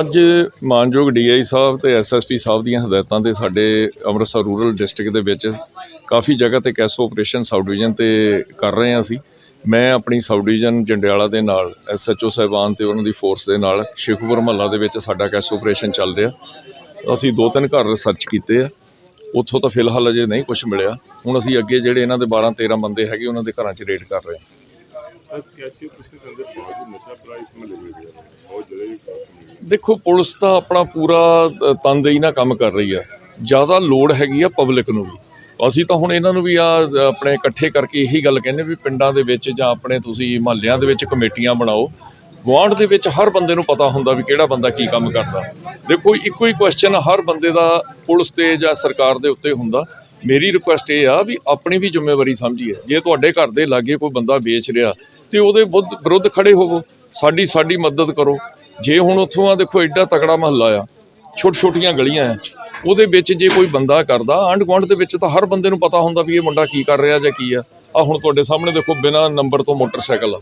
ਅੱਜ ਮਾਨਯੋਗ ਡੀਆਈ ਸਾਹਿਬ ਤੇ ਐਸਐਸਪੀ ਸਾਹਿਬ ਦੀਆਂ ਹਦਾਇਤਾਂ ਤੇ ਸਾਡੇ ਅੰਮ੍ਰਿਤਸਰ ਰੂਰਲ ਡਿਸਟ੍ਰਿਕਟ ਦੇ ਵਿੱਚ ਕਾਫੀ ਜਗ੍ਹਾ ਤੇ ਕੈਸੋ ਆਪਰੇਸ਼ਨ ਸਬ ਡਿਵੀਜ਼ਨ ਤੇ ਕਰ ਰਹੇ ਹਾਂ ਅਸੀਂ। ਮੈਂ ਆਪਣੀ ਸਬ ਡਿਵੀਜ਼ਨ ਜੰਡਿਆਲਾ ਦੇ ਨਾਲ ਐਸਐਚਓ ਸਾਹਿਬਾਨ ਤੇ ਉਹਨਾਂ ਦੀ ਫੋਰਸ ਦੇ ਨਾਲ ਸ਼ੇਖੂਪੁਰ ਮਹੱਲਾ ਦੇ ਵਿੱਚ ਸਾਡਾ ਕੈਸੋ ਆਪਰੇਸ਼ਨ ਚੱਲ ਰਿਹਾ। ਅਸੀਂ ਦੋ ਤਿੰਨ ਘਰ ਰਿਸਰਚ ਕੀਤੇ ਆ। ਉੱਥੋਂ ਤਾਂ ਫਿਲਹਾਲ ਅਜੇ ਨਹੀਂ ਕੁਝ ਮਿਲਿਆ। ਹੁਣ ਅਸੀਂ ਅੱਗੇ ਜਿਹੜੇ ਇਹਨਾਂ ਦੇ 12 13 ਬੰਦੇ ਹੈਗੇ, ਉਹਨਾਂ ਦੇ ਘਰਾਂ 'ਚ ਰੇਡ ਕਰ ਰਹੇ ਹਾਂ। ਦੇਖੋ, ਪੁਲਿਸ ਤਾਂ ਆਪਣਾ ਪੂਰਾ ਤਨਦੇਹੀ ਨਾਲ ਕੰਮ ਕਰ ਰਹੀ ਆ ਜ਼ਿਆਦਾ ਲੋੜ ਹੈਗੀ ਆ ਪਬਲਿਕ ਨੂੰ ਵੀ। ਅਸੀਂ ਤਾਂ ਹੁਣ ਇਹਨਾਂ ਨੂੰ ਵੀ ਆ ਆਪਣੇ ਇਕੱਠੇ ਕਰਕੇ ਇਹੀ ਗੱਲ ਕਹਿੰਦੇ ਵੀ ਪਿੰਡਾਂ ਦੇ ਵਿੱਚ ਜਾਂ ਆਪਣੇ ਤੁਸੀਂ ਮਹੱਲਿਆਂ ਦੇ ਵਿੱਚ ਕਮੇਟੀਆਂ ਬਣਾਓ। ਗਵਾਂਡ ਦੇ ਵਿੱਚ ਹਰ ਬੰਦੇ ਨੂੰ ਪਤਾ ਹੁੰਦਾ ਵੀ ਕਿਹੜਾ ਬੰਦਾ ਕੀ ਕੰਮ ਕਰਦਾ। ਦੇਖੋ, ਇੱਕੋ ਹੀ ਕੁਐਸਚਨ ਹਰ ਬੰਦੇ ਦਾ ਪੁਲਿਸ ਤੇ ਜਾਂ ਸਰਕਾਰ ਦੇ ਉੱਤੇ ਹੁੰਦਾ। ਮੇਰੀ ਰਿਕੁਐਸਟ ਇਹ ਆ ਵੀ ਆਪਣੀ ਵੀ ਜ਼ਿੰਮੇਵਾਰੀ ਸਮਝੀਏ। ਜੇ ਤੁਹਾਡੇ ਘਰ ਦੇ ਲਾਗੇ ਕੋਈ ਬੰਦਾ ਵੇਚ ਰਿਹਾ ਤੇ ਉਹਦੇ ਬੁੱਧ- ਵਿਰੁੱਧ ਖੜੇ ਹੋਵੋ। ਸਾਡੀ ਸਾਡੀ ਮਦਦ ਕਰੋ। ਜੇ ਹੁਣ ਉੱਥੋਂ ਆ, ਦੇਖੋ ਐਡਾ ਤਕੜਾ ਮਹੱਲਾ ਆ ਛੋਟ ਛੋਟੀਆਂ ਗਲੀਆਂ ਆ, ਉਹਦੇ ਵਿੱਚ ਜੇ ਕੋਈ ਬੰਦਾ ਕਰਦਾ ਆਂਢ ਗੁਆਂਢ ਦੇ ਵਿੱਚ ਤਾਂ ਹਰ ਬੰਦੇ ਨੂੰ ਪਤਾ ਹੁੰਦਾ ਵੀ ਇਹ ਮੁੰਡਾ ਕੀ ਕਰ ਰਿਹਾ ਜਾਂ ਕੀ ਆ। ਆ ਹੁਣ ਤੁਹਾਡੇ ਸਾਹਮਣੇ ਦੇਖੋ, ਬਿਨਾ ਨੰਬਰ ਤੋਂ ਮੋਟਰਸਾਈਕਲ ਆ।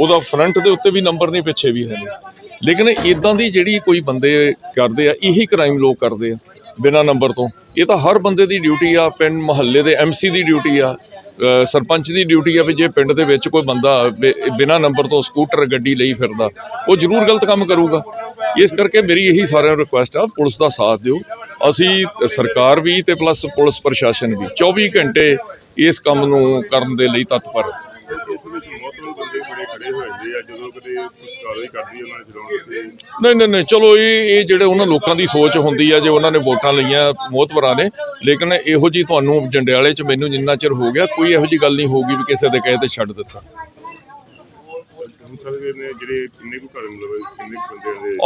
ਉਹਦਾ ਫਰੰਟ ਦੇ ਉੱਤੇ ਵੀ ਨੰਬਰ ਨਹੀਂ, ਪਿੱਛੇ ਵੀ ਹੈ ਲੇਕਿਨ ਇਦਾਂ ਦੀ ਜਿਹੜੀ ਕੋਈ ਬੰਦੇ ਕਰਦੇ ਆ, ਇਹੀ ਕ੍ਰਾਈਮ ਲੋਕ ਕਰਦੇ ਆ, ਬਿਨਾ ਨੰਬਰ ਤੋਂ। ਇਹ ਤਾਂ ਹਰ ਬੰਦੇ ਦੀ ਡਿਊਟੀ ਆ ਪਿੰਡ ਮਹੱਲੇ ਦੇ ਐਮਸੀ ਦੀ ਡਿਊਟੀ ਆ ਸਰਪੰਚ ਦੀ ਡਿਊਟੀ ਆ ਵੀ ਜੇ ਪਿੰਡ ਦੇ ਵਿੱਚ ਕੋਈ ਬੰਦਾ ਬਿਨਾ ਨੰਬਰ ਤੋਂ ਸਕੂਟਰ ਗੱਡੀ ਲਈ ਫਿਰਦਾ, ਉਹ ਜ਼ਰੂਰ ਗਲਤ ਕੰਮ ਕਰੂਗਾ। ਇਸ ਕਰਕੇ ਮੇਰੀ ਇਹੀ ਸਾਰਿਆਂ ਨੂੰ ਰਿਕੁਐਸਟ ਆ, ਪੁਲਿਸ ਦਾ ਸਾਥ ਦਿਓ। ਅਸੀਂ ਸਰਕਾਰ ਵੀ ਤੇ ਪਲੱਸ ਪੁਲਿਸ ਪ੍ਰਸ਼ਾਸਨ ਵੀ 24 ਘੰਟੇ ਇਸ ਕੰਮ ਨੂੰ ਕਰਨ ਦੇ ਲਈ ਤਤਪਰ। ਹੈ ਸਰ ਇਸ ਵਿੱਚ ਮੌਤਮ ਬੰਦੇ ਬੜੇ ਖੜੇ ਹੋ ਜਾਂਦੇ ਆ ਜਦੋਂ ਕਦੇ ਕੁਝ ਕਾਰਵਾਈ ਕਰਦੀ ਹੈ ਉਹਨਾਂ ਨੇ ਚਲਾਉਣ ਤੇ ਨਹੀਂ ਨਹੀਂ ਨਹੀਂ ਚਲੋ ਇਹ ਇਹ ਜਿਹੜੇ ਉਹਨਾਂ ਲੋਕਾਂ ਦੀ ਸੋਚ ਹੁੰਦੀ ਆ ਜੇ ਉਹਨਾਂ ਨੇ ਵੋਟਾਂ ਲਈਆਂ ਮੋਹਤਵਰਾਂ ਨੇ ਲੇਕਿਨ ਇਹੋ ਜੀ ਤੁਹਾਨੂੰ ਜੰਡਿਆਲੇ 'ਚ ਮੈਨੂੰ ਜਿੰਨਾ ਚਿਰ ਹੋ ਗਿਆ ਕੋਈ ਇਹੋ ਜੀ ਗੱਲ ਨਹੀਂ ਹੋਊਗੀ ਵੀ ਕਿਸੇ ਦੇ ਕਹੇ ਤੇ ਛੱਡ ਦਿੱਤਾ।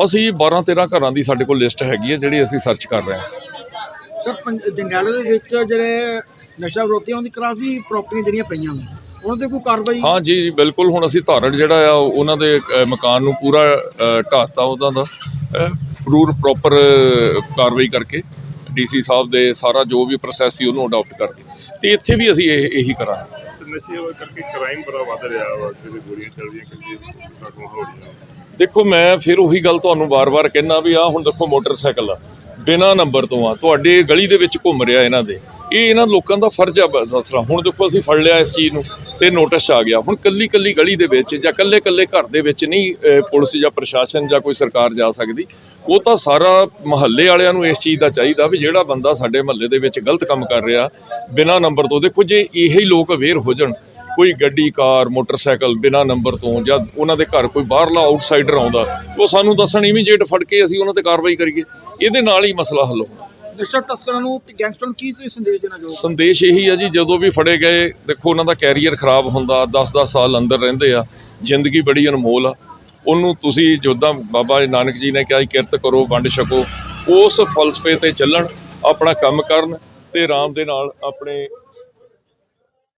ਅਸੀਂ 12 13 ਘਰਾਂ ਦੀ ਸਾਡੇ ਕੋਲ ਲਿਸਟ ਹੈਗੀ ਹੈ ਜਿਹੜੀ ਅਸੀਂ ਸਰਚ ਕਰ ਰਹੇ ਹਾਂ ਸਰ ਜੰਡਿਆਲੇ ਦੇ ਵਿੱਚ ਜਿਹੜੇ ਨਸ਼ਾ ਵਿਰੋਧੀਆਂ ਦੀ ਕਾਫੀ ਪ੍ਰਾਪਰਟੀਆਂ ਜਿਹੜੀਆਂ ਪਈਆਂ ਨੇ ਉਹਨਾਂ ਤੇ ਕੋਈ ਕਾਰਵਾਈ ਹਾਂ ਜੀ ਜੀ, ਬਿਲਕੁਲ। ਹੁਣ ਅਸੀਂ ਧਾਰਣ ਜਿਹੜਾ ਆ ਉਹ- ਉਹਨਾਂ ਦੇ ਮਕਾਨ ਨੂੰ ਪੂਰਾ ਅ, ਢਾਹਤਾ ਉਹਦਾ ਦਾ। ਪੂਰ ਪ੍ਰੋਪਰ ਕਾਰਵਾਈ ਕਰਕੇ ਡੀਸੀ ਸਾਹਿਬ ਦੇ ਸਾਰਾ ਜੋ ਵੀ ਪ੍ਰੋਸੈਸ ਸੀ ਉਹਨੂੰ ਅਡਾਪਟ ਕਰਕੇ। ਤੇ ਇੱਥੇ ਵੀ ਅਸੀਂ ਇਹ ਇਹੀ ਕਰਾਂਗੇ। ਨਸ਼ੇ ਕਰਕੇ ਕ੍ਰਾਈਮ ਬੜਾ ਵੱਧ ਰਿਹਾ ਵਾ ਜਿਹੜੇ ਗੋਲੀਆਂ ਚੱਲਦੀਆਂ ਕਿੰਨੀ ਸਾਕੋਂ ਹੋ ਰਹੀਆਂ। ਦੇਖੋ ਮੈਂ ਫਿਰ ਉਹੀ ਗੱਲ ਤੁਹਾਨੂੰ ਵਾਰ-ਵਾਰ ਕਹਿਣਾ ਵੀ ਆ ਹੁਣ ਦੇਖੋ ਮੋਟਰਸਾਈਕਲ ਆ ਬਿਨਾ ਨੰਬਰ ਤੋਂ ਆ। ਤੁਹਾਡੇ ਗਲੀ ਦੇ ਵਿੱਚ ਘੁੰਮ ਰਿਹਾ ਇਹਨਾਂ ਦੇ। ਇਹ ਇਹਨਾਂ ਲੋਕਾਂ ਦਾ ਫਰਜ਼ ਆ ਦੱਸਣਾ ਹੁਣ ਦੇਖੋ ਅਸੀਂ ਫੜ ਲਿਆ ਇਸ ਚੀਜ਼ ਨੂੰ। ਤੇ ਨੋਟਿਸ ਆ ਗਿਆ। ਹੁਣ ਕੱਲੀ ਕੱਲੀ ਗਲੀ ਦੇ ਵਿੱਚ ਜਾਂ ਕੱਲੇ ਕੱਲੇ ਘਰ ਦੇ ਵਿੱਚ ਨਹੀਂ ਪੁਲਿਸ ਜਾਂ ਪ੍ਰਸ਼ਾਸਨ ਜਾਂ ਕੋਈ ਸਰਕਾਰ ਜਾ ਸਕਦੀ, ਉਹ ਤਾਂ ਸਾਰਾ ਮਹੱਲੇ ਵਾਲਿਆਂ ਨੂੰ ਇਸ ਚੀਜ਼ ਦਾ ਚਾਹੀਦਾ ਵੀ ਜਿਹੜਾ ਬੰਦਾ ਸਾਡੇ ਮਹੱਲੇ ਦੇ ਵਿੱਚ ਗਲਤ ਕੰਮ ਕਰ ਰਿਹਾ, ਬਿਨਾ ਨੰਬਰ ਤੋਂ। ਦੇਖੋ, ਜੇ ਇਹੀ ਲੋਕ ਅਵੇਅਰ ਹੋ ਜਾਣ, ਕੋਈ ਗੱਡੀ, ਕਾਰ, ਮੋਟਰਸਾਈਕਲ ਬਿਨਾ ਨੰਬਰ ਤੋਂ ਜਾਂ ਉਹਨਾਂ ਦੇ ਘਰ ਕੋਈ ਬਾਹਰਲਾ ਆਊਟਸਾਈਡਰ ਆਉਂਦਾ, ਉਹ ਸਾਨੂੰ ਦੱਸਣ, ਇਮੀਡੀਏਟ ਫੜ ਕੇ ਅਸੀਂ ਉਹਨਾਂ ਤੇ ਕਾਰਵਾਈ ਕਰੀਏ। ਇਹਦੇ ਨਾਲ ਹੀ ਮਸਲਾ ਹੱਲ ਹੋਣਾ। ਨਸ਼ਾ ਤਸਕਰਾਂ ਨੂੰ ਤੇ ਗੈਂਗਸਟਰਾਂ ਨੂੰ ਕੀ ਸੰਦੇਸ਼ ਦੇਣਾ ਚਾਹੋਗੇ? ਸੰਦੇਸ਼ ਇਹੀ ਆ ਜੀ ਜਦੋਂ ਵੀ ਫੜੇ ਗਏ ਦੇਖੋ ਉਹਨਾਂ ਦਾ ਕੈਰੀਅਰ ਖਰਾਬ ਹੁੰਦਾ 10-10 ਸਾਲ ਅੰਦਰ ਰਹਿੰਦੇ ਆ ਜ਼ਿੰਦਗੀ ਬੜੀ ਅਨਮੋਲ ਆ। ਉਹਨੂੰ ਤੁਸੀਂ ਜਿੱਦਾਂ ਬਾਬਾ ਨਾਨਕ ਜੀ ਨੇ ਕਿਹਾ ਸੀ, ਕਿਰਤ ਕਰੋ ਵੰਡ ਛਕੋ ਉਸ ਫਲਸਫੇ ਤੇ ਚੱਲਣ ਆਪਣਾ ਕੰਮ ਕਰਨ ਤੇ ਆਰਾਮ ਦੇ ਨਾਲ ਆਪਣੇ